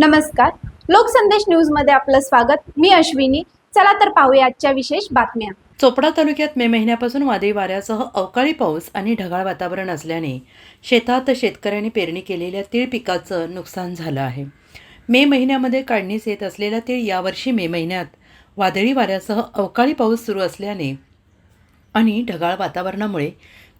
नमस्कार. लोकसंदेश न्यूजमध्ये आपलं स्वागत. मी अश्विनी. चला तर पाहूया आजच्या विशेष बातम्या. चोपडा तालुक्यात मे महिन्यापासून वादळी वाऱ्यासह अवकाळी पाऊस आणि ढगाळ वातावरण असल्याने शेतात शेतकऱ्यांनी पेरणी केलेल्या तीळ पिकाचं नुकसान झालं आहे. मे महिन्यामध्ये काढणीस येत असलेला तीळ यावर्षी मे महिन्यात वादळी वाऱ्यासह अवकाळी पाऊस सुरू असल्याने आणि ढगाळ वातावरणामुळे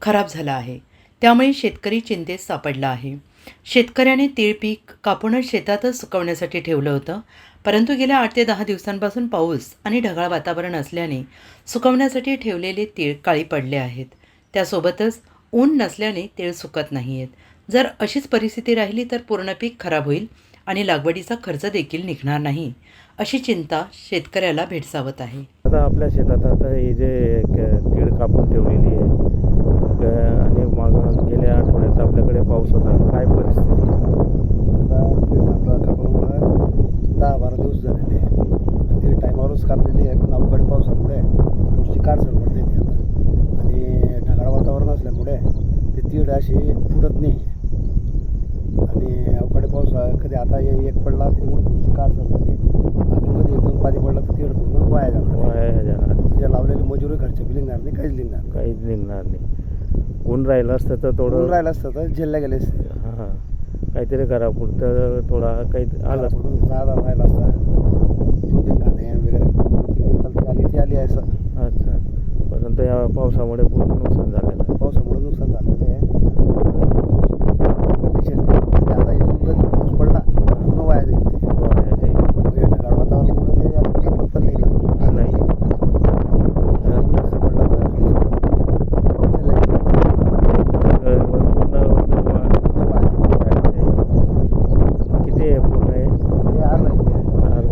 खराब झाला आहे. त्यामुळे शेतकरी चिंतेत सापडला आहे. शेतकऱ्याने तीळ पीक कापूनच शेतातच सुकवण्यासाठी ठेवलं होतं. परंतु गेल्या आठ ते दहा दिवसांपासून पाऊस आणि ढगाळ वातावरण असल्याने सुकवण्यासाठी ठेवलेले तीळ काळी पडले आहेत. त्यासोबतच ऊन नसल्याने तीळ सुकत नाही आहेत जर अशीच परिस्थिती राहिली तर पूर्ण पीक खराब होईल आणि लागवडीचा खर्च देखील निघणार नाही अशी चिंता शेतकऱ्याला भेडसावत आहे. आता आपल्या शेतात आता हे जे तीळ कापून ठेवलेली आहे क- आणि माग गेल्या आठवड्यात आपल्याकडे पाऊस होता काय परिस्थिती आहे? आता तीळ कापला कापल्यामुळं दहा बारा दिवस झालेले आहे. तीळ टायमावरच कापलेली आहे. पण अवकाळी पावसामुळे थोडीशी काळसर पडते ती आता. आणि ढगाळ वातावरण असल्यामुळे ते तीळ अशी फुटत नाही. आणि अवकाळी पाऊस कधी आता हे एक पडला त्याच्यामुळे थोडीशी काळसर पडते अजून कधी एक दोन पाणी पडलं तर तीळ पूर्ण वाया जाणार. वाया जाणार तिच्या लावलेली मजुरी खर्च बी निघणार नाही काहीच निघणार नाही. काहीच निघणार नाही. ऊन राहिलं असतं तर ऊन थोडं राहिलं असतं तर झेलल्या गेले असते. काहीतरी घरापुरतं थोडा काही आलं. राहिला असता. दोन तीन गाणे वगैरे. आली ती आली आहे असं अच्छा. परंतु या पावसामुळे पूर्ण नुकसान झालेलं आहे पावसामुळे नुकसान झालेलं आहे कंडिशन आता इथून जर पाऊस पडला पूर्ण वाया जाईल ते. वाया जाईल. हे ढगाळ वातावरणामुळे ते आता किंमत पण नाही ना. नाही ऊन जास्त पडला तर अं, पूर्ण वा- वाया. वाया जाईल. किती आहे पूर्ण आहे हे अर्धा एकर.